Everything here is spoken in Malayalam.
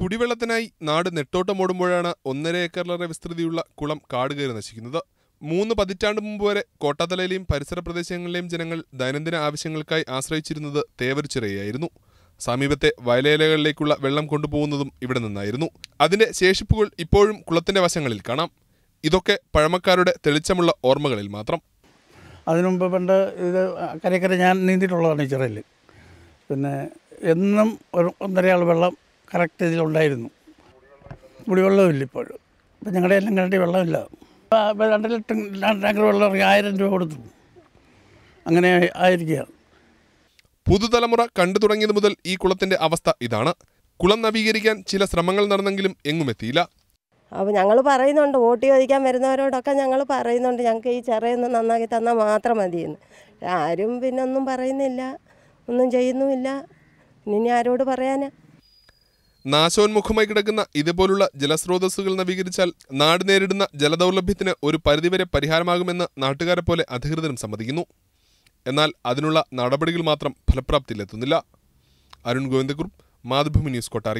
കുടിവെള്ളത്തിനായി നാട് നെട്ടോട്ടമോടുമ്പോഴാണ് ഒന്നര ഏക്കറിലേറെ വിസ്തൃതിയുള്ള കുളം കാട് കയറി നശിക്കുന്നത്. മൂന്ന് പതിറ്റാണ്ട് മുമ്പ് വരെ കോട്ടാത്തലയിലെയും പരിസര പ്രദേശങ്ങളിലെയും ജനങ്ങൾ ദൈനംദിന ആവശ്യങ്ങൾക്കായി ആശ്രയിച്ചിരുന്നത് തേവരിച്ചിറയായിരുന്നു സമീപത്തെ വയലേലകളിലേക്കുള്ള വെള്ളം കൊണ്ടുപോകുന്നതും ഇവിടെ നിന്നായിരുന്നു. അതിന്റെ ശേഷിപ്പുകൾ ഇപ്പോഴും കുളത്തിന്റെ വശങ്ങളിൽ കാണാം. ഇതൊക്കെ പഴമക്കാരുടെ തെളിച്ചമുള്ള ഓർമ്മകളിൽ മാത്രം. അതിനുമുമ്പ് പണ്ട് ഇത് കരക്കര ഞാൻ നീന്തിയിട്ടുള്ളതാണ് ഈ ചിറയിൽ പിന്നെ എന്നും ഒരു ഒന്നരയാൾ വെള്ളം കറക്റ്റ് ഇതിലുണ്ടായിരുന്നു കുടിവെള്ളമില്ല ഇപ്പോഴും ഇപ്പം ഞങ്ങളുടെ എല്ലാം കിണറ്റി വെള്ളമില്ല. രണ്ട് ലിറ്റർ രണ്ട് ടാങ്കർ വെള്ളം ഇറങ്ങി ആയിരം രൂപ കൊടുത്തു. അങ്ങനെ ആയിരിക്കുകയാണ് പുതുതലമുറ കണ്ടു തുടങ്ങിയത് മുതൽ ഈ കുളത്തിന്റെ അവസ്ഥ ഇതാണ്. കുളം നവീകരിക്കാൻ ചില ശ്രമങ്ങൾ നടന്നെങ്കിലും എങ്ങും എത്തിയില്ല. അപ്പോൾ ഞങ്ങൾ പറയുന്നുണ്ട് വോട്ട് ചോദിക്കാൻ വരുന്നവരോടൊക്കെ ഞങ്ങൾ പറയുന്നുണ്ട് ഞങ്ങൾക്ക് ഈ ചെറിയൊന്ന് നന്നാക്കി തന്നാൽ മാത്രം മതിയെന്ന്. ആരും പിന്നെ ഒന്നും പറയുന്നില്ല ഒന്നും ചെയ്യുന്നുമില്ല. ഇനി ആരോട് പറയാനാ? നാശോന്മുഖമായി കിടക്കുന്ന ഇതുപോലുള്ള ജലസ്രോതസ്സുകൾ നവീകരിച്ചാൽ നാട് നേരിടുന്ന ജലദൗർലഭ്യത്തിന് ഒരു പരിധിവരെ പരിഹാരമാകുമെന്ന് നാട്ടുകാരെ പോലെ അധികൃതരും സമ്മതിക്കുന്നു. എന്നാൽ അതിനുള്ള നടപടികൾ മാത്രം ഫലപ്രാപ്തിയിലെത്തുന്നില്ല. അരുൺ ഗോവിന്ദക്കുറുപ്പ് മാതൃഭൂമി ന്യൂസ് കൊട്ടാരി.